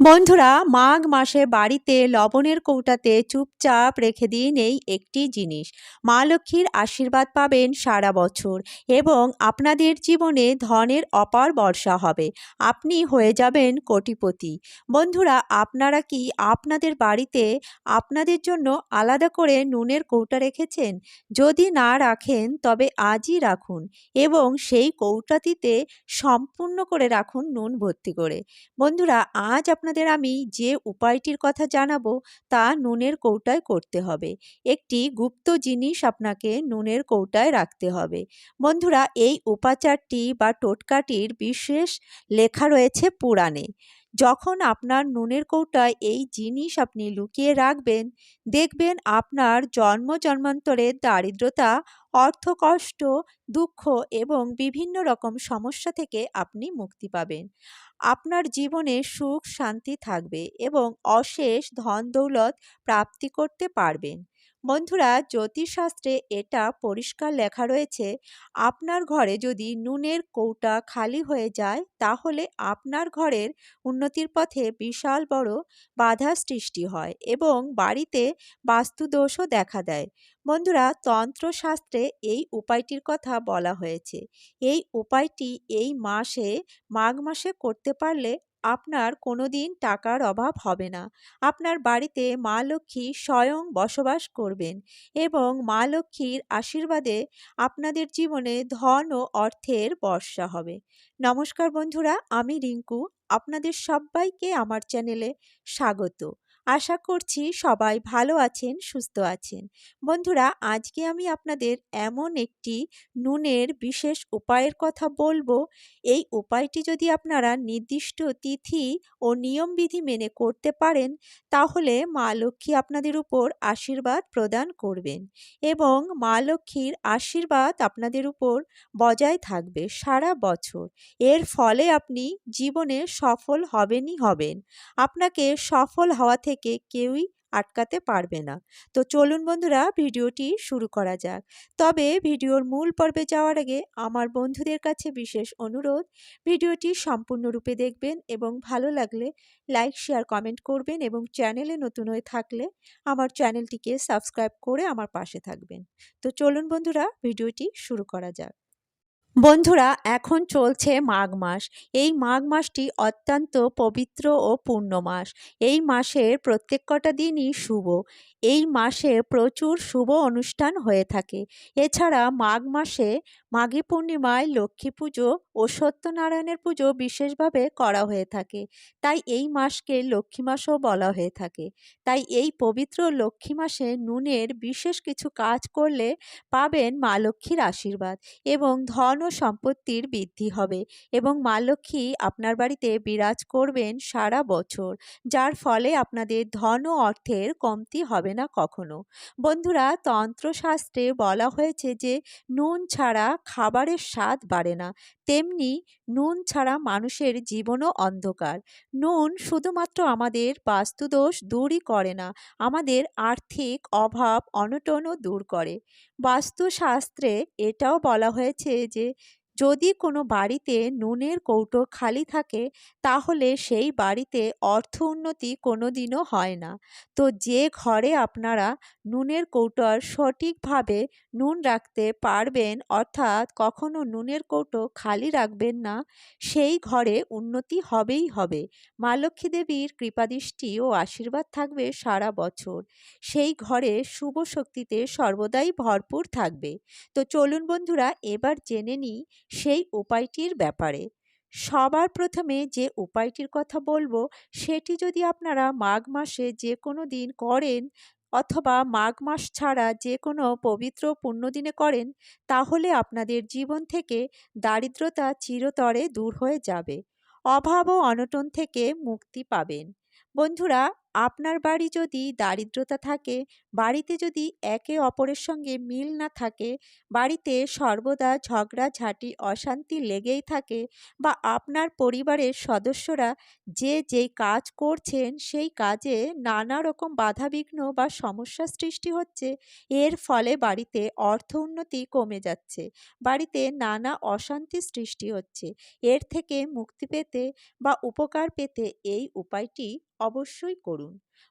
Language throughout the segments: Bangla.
বন্ধুরা, মাঘ মাসে বাড়িতে লবণের কৌটাতে চুপচাপ রেখে দিন এই একটি জিনিস। মা লক্ষ্মীর আশীর্বাদ পাবেন সারা বছর এবং আপনাদের জীবনে ধনের অপার বর্ষা হবে। আপনি হয়ে যাবেন কোটিপতি। বন্ধুরা, আপনারা কি আপনাদের বাড়িতে আপনাদের জন্য আলাদা করে নুনের কৌটা রেখেছেন? যদি না রাখেন, তবে আজই রাখুন এবং সেই কৌটাটিতে সম্পূর্ণ করে রাখুন নুন ভর্তি করে। বন্ধুরা, আজ আপনাদের আমি যে উপায়টির কথা জানাব, তা নুনের কৌটায় করতে হবে। একটি গুপ্ত জিনিস আপনাকে নুনের কৌটায় রাখতে হবে। বন্ধুরা, এই উপাচারটি বা টোটকাটির বিশেষ লেখা রয়েছে পুরাণে। যখন আপনার নুনের কৌটায় এই জিনিস আপনি লুকিয়ে রাখবেন, দেখবেন আপনার জন্ম জন্মান্তরের দারিদ্রতা অর্থকষ্ট দুঃখ এবং বিভিন্ন রকম সমস্যা থেকে আপনি মুক্তি পাবেন। আপনার জীবনে সুখ, শান্তি থাকবে এবং অশেষ ধন দৌলত প্রাপ্তি করতে পারবেন। বন্ধুরা, জ্যোতিষশাস্ত্রে এটা পরিষ্কার লেখা রয়েছে, আপনার ঘরে যদি নুনের কৌটা খালি হয়ে যায়, তাহলে আপনার ঘরের উন্নতির পথে বিশাল বড় বাধা সৃষ্টি হয় এবং বাড়িতে বাস্তুদোষও দেখা দেয়। বন্ধুরা, তন্ত্রশাস্ত্রে এই উপায়টির কথা বলা হয়েছে। এই উপায়টি এই মাসে, মাঘ মাসে করতে পারলে আপনার কোনো দিন টাকার অভাব হবে না। আপনার বাড়িতে মা লক্ষ্মী স্বয়ং বসবাস করবেন এবং মা লক্ষ্মীর আশীর্বাদে আপনাদের জীবনে ধন ও অর্থের বর্ষা হবে। নমস্কার বন্ধুরা, আমি রিঙ্কু। আপনাদের সবাইকে আমার চ্যানেলে স্বাগত। আশা করছি সবাই ভালো আছেন, সুস্থ আছেন। বন্ধুরা, আজকে আমি আপনাদের এমন একটি নুনের বিশেষ উপায়ের কথা বলব। এই উপায়টি যদি আপনারা নির্দিষ্ট তিথি ও নিয়মবিধি মেনে করতে পারেন, তাহলে মা লক্ষ্মী আপনাদের উপর আশীর্বাদ প্রদান করবেন এবং মা লক্ষ্মীর আশীর্বাদ আপনাদের উপর বজায় থাকবে সারা বছর। এর ফলে আপনি জীবনে সফল হবেনই হবেন। আপনাকে সফল হওয়া কেউই আটকাতে পারবে না। তো চলুন বন্ধুরা, ভিডিওটি শুরু করা যাক। তবে ভিডিওর মূল পর্বে যাওয়ার আগে আমার বন্ধুদের কাছে বিশেষ অনুরোধ, ভিডিওটি সম্পূর্ণরূপে দেখবেন এবং ভালো লাগলে লাইক, শেয়ার, কমেন্ট করবেন এবং চ্যানেলে নতুন হয়ে থাকলে আমার চ্যানেলটিকে সাবস্ক্রাইব করে আমার পাশে থাকবেন। তো চলুন বন্ধুরা, ভিডিওটি শুরু করা যাক। বন্ধুরা, এখন চলছে মাঘ মাস। এই মাঘ মাসটি অত্যন্ত পবিত্র ও পূর্ণ মাস। এই মাসের প্রত্যেক কটা দিনই শুভ। এই মাসে প্রচুর শুভ অনুষ্ঠান হয়ে থাকে। এছাড়া মাঘ মাসে মাঘী পূর্ণিমায় লক্ষ্মী পুজো ও সত্যনারায়ণের পুজো বিশেষভাবে করা হয়ে থাকে। তাই এই মাসকে লক্ষ্মী মাসও বলা হয়ে থাকে। তাই এই পবিত্র লক্ষ্মী মাসে নুনের বিশেষ কিছু কাজ করলে পাবেন মা লক্ষ্মীর আশীর্বাদ এবং ধন ও সম্পত্তির বৃদ্ধি হবে এবং মা লক্ষ্মী আপনার বাড়িতে বিরাজ করবেন সারা বছর, যার ফলে আপনাদের ধন ও অর্থের কমতি হবে না কখনো। বন্ধুরা, তন্ত্রশাস্ত্রে বলা হয়েছে যে, নুন ছাড়া খাবারের স্বাদ বাড়ে না। তেমনি নুন ছাড়া মানুষের জীবনও অন্ধকার। নুন শুধুমাত্র আমাদের বাস্তুদোষ দূরই করে না, আমাদের আর্থিক অভাব, অনটনও দূর করে। বাস্তুশাস্ত্রে এটাও বলা হয়েছে যে যদি কোনো বাড়িতে নুনের কৌটো খালি থাকে, তাহলে সেই বাড়িতে অর্থ উন্নতি কোনো দিনও হয় না। তো যে ঘরে আপনারা নুনের কৌটোর সঠিকভাবে নুন রাখতে পারবেন, অর্থাৎ কখনো নুনের কৌটো খালি রাখবেন না, সেই ঘরে উন্নতি হবেই হবে। মা লক্ষ্মী দেবীর কৃপাদৃষ্টি ও আশীর্বাদ থাকবে সারা বছর। সেই ঘরে শুভ শক্তিতে সর্বদাই ভরপুর থাকবে। তো চলুন বন্ধুরা, এবার জেনে নিই সেই উপায়টির ব্যাপারে। সবার প্রথমে যে উপায়টির কথা বলব, সেটি যদি আপনারা মাঘ মাসে যে কোনো দিন করেন অথবা মাঘ মাস ছাড়া যে কোনো পবিত্র পুণ্যদিনে করেন, তাহলে আপনাদের জীবন থেকে দারিদ্রতা চিরতরে দূর হয়ে যাবে। অভাব ও অনটন থেকে মুক্তি পাবেন। বন্ধুরা আপনার বাড়ি যদি দারিদ্রতা থাকে, বাড়িতে যদি একে অপরের সঙ্গে মিল না থাকে, বাড়িতে সর্বদা ঝগড়াঝাঁটি অশান্তি লেগেই থাকে বা আপনার পরিবারের সদস্যরা যে যেই কাজ করছেন, সেই কাজে নানা রকম বাধাবিঘ্ন বা সমস্যা সৃষ্টি হচ্ছে, এর ফলে বাড়িতে অর্থ উন্নতি কমে যাচ্ছে, বাড়িতে নানা অশান্তি সৃষ্টি হচ্ছে। এর থেকে মুক্তি পেতে বা উপকার পেতে এই উপায়টি অবশ্যই করুন।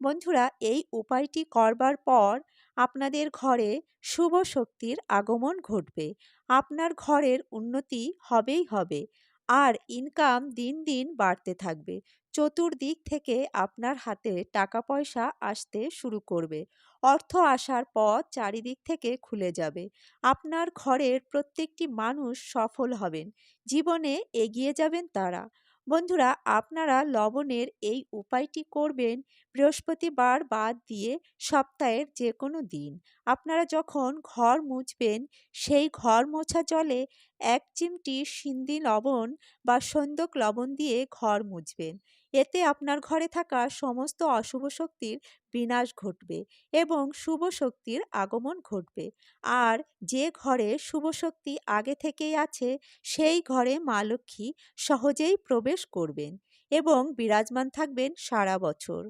বন্ধুরা, এই উপায়টি করবার পর আপনাদের ঘরে শুভ শক্তির আগমন ঘটবে। আপনার ঘরের উন্নতি হবেই হবে আর ইনকাম দিন দিন বাড়তে থাকবে। চতুর্দিক থেকে আপনার হাতে টাকা পয়সা আসতে শুরু করবে। অর্থ আসার পথ চারিদিক থেকে খুলে যাবে। আপনার ঘরের প্রত্যেকটি মানুষ সফল হবেন। জীবনে এগিয়ে যাবেন তারা। বন্ধুরা, আপনারা লবণের এই উপায়টি করবেন বৃহস্পতিবার বাদ দিয়ে সপ্তাহের যে কোনো দিন। আপনারা যখন ঘর মুছবেন, সেই ঘর মোছা জলে এক চিমটি সিন্দি লবণ বা সন্দক লবণ দিয়ে ঘর মুছবেন। এতে আপনার ঘরে থাকা সমস্ত অশুভ শক্তির বিনাশ ঘটবে এবং শুভ শক্তির আগমন ঘটবে। আর যে ঘরে শুভ শক্তি আগে থেকেই আছে, সেই ঘরে মা লক্ষ্মী সহজেই প্রবেশ করবেন এবং বিরাজমান থাকবেন সারা বছর।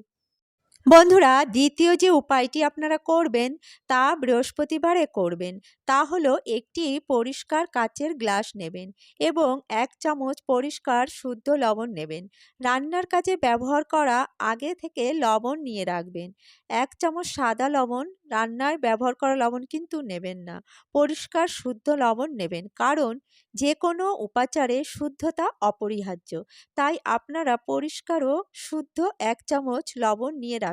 বন্ধুরা, দ্বিতীয় যে উপায়টি আপনারা করবেন তা বৃহস্পতিবারে করবেন। তা হলো একটি পরিষ্কার কাচের গ্লাস নেবেন এবং এক চামচ পরিষ্কার শুদ্ধ লবণ নেবেন। রান্নার কাজে ব্যবহার করা আগে থেকে লবণ নিয়ে রাখবেন। এক চামচ সাদা লবণ, রান্নায় ব্যবহার করা লবণ কিন্তু নেবেন না। পরিষ্কার শুদ্ধ লবণ নেবেন কারণ যে কোনো উপাচারে শুদ্ধতা অপরিহার্য। তাই আপনারা পরিষ্কার ও শুদ্ধ এক চামচ লবণ নিয়ে রাখবেন।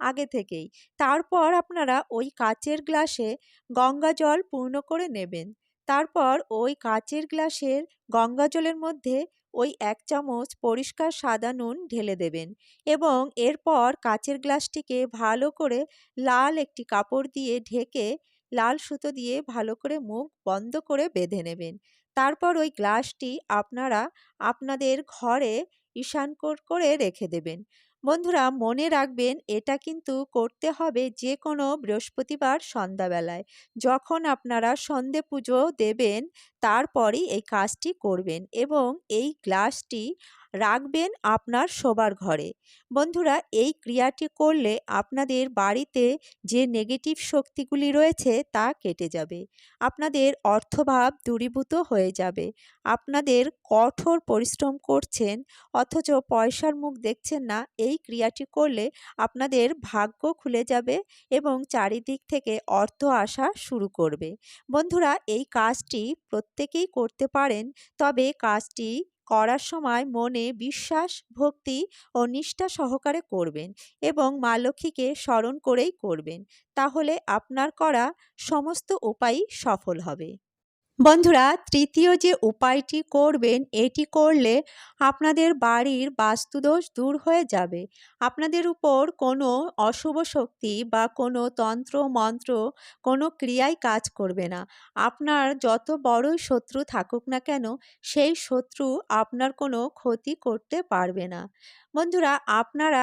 আগে থেকেই। তারপর আপনারা ওই কাচের গ্লাসে গঙ্গা জল পূর্ণ করে নেবেন। তারপর ওই কাচের গ্লাসের গঙ্গা জলের মধ্যে ওই এক চামচ পরিষ্কার সাদা নুন ঢেলে দেবেন এবং এরপর কাচের গ্লাসটিকে ভালো করে লাল একটি কাপড় দিয়ে ঢেকে লাল সুতো দিয়ে ভালো করে মুখ বন্ধ করে বেঁধে নেবেন। তারপর ওই গ্লাসটি আপনারা আপনাদের ঘরে ঈশানকোট করে রেখে দেবেন। বন্ধুরা, মনে রাখবেন, এটা কিন্তু করতে হবে যে কোনো বৃহস্পতিবার সন্ধ্যাবেলায়। যখন আপনারা সন্ধে পুজো দেবেন, তারপরই এই কাজটি করবেন এবং এই গ্লাসটি রাখবেন আপনার শোবার ঘরে। বন্ধুরা, এই ক্রিয়াটি করলে আপনাদের বাড়িতে যে নেগেটিভ শক্তিগুলি রয়েছে তা কেটে যাবে। আপনাদের অর্থভাব দূরীভূত হয়ে যাবে। আপনাদের কঠোর পরিশ্রম করছেন অথচ পয়সার মুখ দেখছেন না, এই ক্রিয়াটি করলে আপনাদের ভাগ্য খুলে যাবে এবং চারিদিক থেকে অর্থ আসা শুরু করবে। বন্ধুরা, এই কাজটি প্রত্যেকেই করতে পারেন, তবে কাজটি করার সময় মনে বিশ্বাস, ভক্তি ও নিষ্ঠা সহকারে করবেন এবং মা লক্ষ্মীকে স্মরণ করেই করবেন। তাহলে আপনার করা সমস্ত উপায়ই সফল হবে। বন্ধুরা, তৃতীয় যে উপায়টি করবেন, এটি করলে আপনাদের বাড়ির বাস্তুদোষ দূর হয়ে যাবে। আপনাদের উপর কোনো অশুভ শক্তি বা কোনো তন্ত্র, মন্ত্র, কোনো ক্রিয়াই কাজ করবে না। আপনার যত বড়ই শত্রু থাকুক না কেন, সেই শত্রু আপনার কোনো ক্ষতি করতে পারবে না। বন্ধুরা, আপনারা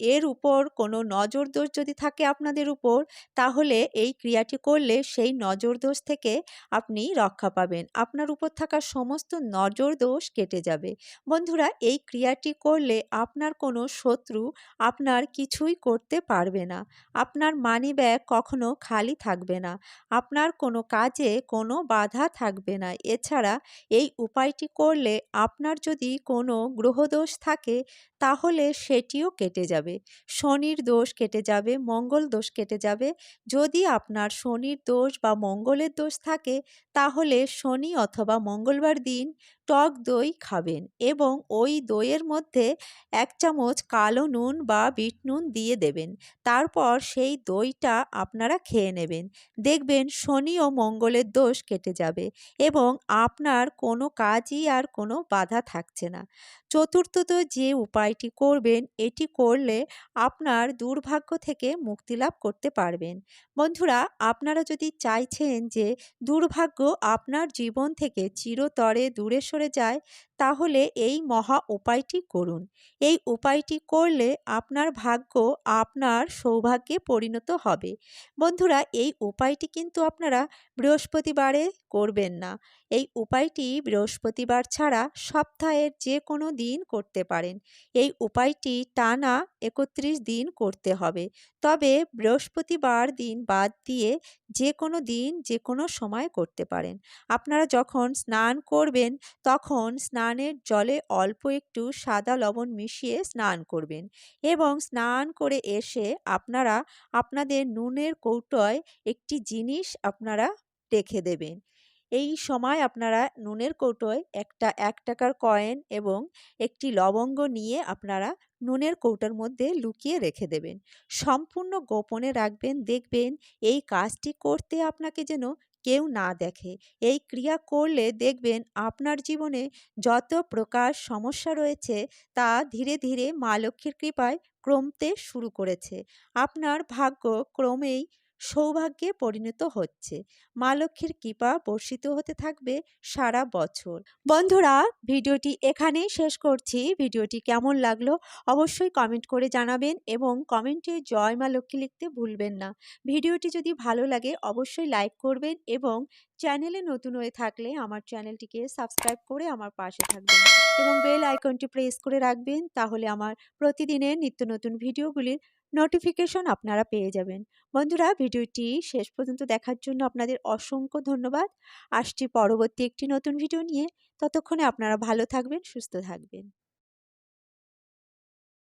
এর উপর কোনো নজরদোষ যদি থাকে আপনাদের উপর, তাহলে এই ক্রিয়াটি করলে সেই নজর দোষ থেকে আপনি রক্ষা পাবেন। আপনার উপর থাকা সমস্ত নজর দোষ কেটে যাবে। বন্ধুরা, এই ক্রিয়াটি করলে আপনার কোনো শত্রু আপনার কিছুই করতে পারবে না। আপনার মানি ব্যাগ কখনো খালি থাকবে না। আপনার কোনো কাজে কোনো বাধা থাকবে না। এছাড়া এই উপায়টি করলে আপনার যদি কোনো গ্রহদোষ থাকে, তাহলে সেটিও কেটে যাবে। শনির দোষ কেটে যাবে, মঙ্গল দোষ কেটে যাবে। যদি আপনার শনির দোষ বা মঙ্গলের দোষ থাকে, তাহলে শনি অথবা মঙ্গলবার দিন টক দই খাবেন এবং ওই দইয়ের মধ্যে এক চামচ কালো নুন বা বিট নুন দিয়ে দেবেন। তারপর সেই দইটা আপনারা খেয়ে নেবেন। দেখবেন শনি ও মঙ্গলের দোষ কেটে যাবে এবং আপনার কোনো কাজই আর কোনো বাধা থাকছে না। চতুর্থত যে উপায়টি করবেন, এটি করলে আপনার দুর্ভাগ্য থেকে মুক্তি লাভ করতে পারবেন। বন্ধুরা, আপনারা যদি চাইছেন যে দুর্ভাগ্য আপনার জীবন থেকে চিরতরে দূরে সরে চলে যায়, তাহলে এই মহা উপায়টি করুন। এই উপায়টি করলে আপনার ভাগ্য আপনার সৌভাগ্যে পরিণত হবে। বন্ধুরা, এই উপায়টি কিন্তু আপনারা বৃহস্পতিবারে করবেন না। এই উপায়টি বৃহস্পতিবার ছাড়া সপ্তাহের যে কোনো দিন করতে পারেন। এই উপায়টি টানা একত্রিশ দিন করতে হবে। তবে বৃহস্পতিবার দিন বাদ দিয়ে যে কোনো দিন যে কোনো সময় করতে পারেন। আপনারা যখন স্নান করবেন, তখন স্নানের জলে অল্প একটু সাদা লবণ মিশিয়ে স্নান করবেন এবং স্নান করে এসে আপনারা আপনাদের নুনের কৌটোয় একটি জিনিস আপনারা রেখে দেবেন। এই সময় আপনারা নুনের কৌটোয় একটা এক টাকার কয়েন এবং একটি লবঙ্গ নিয়ে আপনারা নুনের কৌটোর মধ্যে লুকিয়ে রেখে দেবেন। সম্পূর্ণ গোপনে রাখবেন, দেখবেন এই কাজটি করতে আপনাকে যেন কেউ না দেখে। এই ক্রিয়া করলে দেখবেন আপনার জীবনে যত প্রকার সমস্যা রয়েছে তা ধীরে ধীরে মা লক্ষ্মীর কৃপায় ক্রমতে শুরু করেছে। আপনার ভাগ্য ক্রমেই সৌভাগ্যে পরিণত হচ্ছে। মা লক্ষ্মীর কৃপা বর্ষিত হতে থাকবে সারা বছর। বন্ধুরা, ভিডিওটি এখানেই শেষ করছি। ভিডিওটি কেমন লাগল অবশ্যই কমেন্ট করে জানাবেন এবং কমেন্টে জয় মা লক্ষ্মী লিখতে ভুলবেন না। ভিডিওটি যদি ভালো লাগে অবশ্যই লাইক করবেন এবং চ্যানেলে নতুন হয়ে থাকলে আমার চ্যানেলটিকে সাবস্ক্রাইব করে আমার পাশে থাকবেন এবং বেল আইকনটি প্রেস করে রাখবেন তাহলে আমার প্রতিদিনের নিত্য নতুন ভিডিওগুলির নোটিফিকেশন আপনারা পেয়ে যাবেন। বন্ধুরা, ভিডিওটি শেষ পর্যন্ত দেখার জন্য আপনাদের অসংখ্য ধন্যবাদ। আসছি পরবর্তী একটি নতুন ভিডিও নিয়ে। ততক্ষণে আপনারা ভালো থাকবেন, সুস্থ থাকবেন।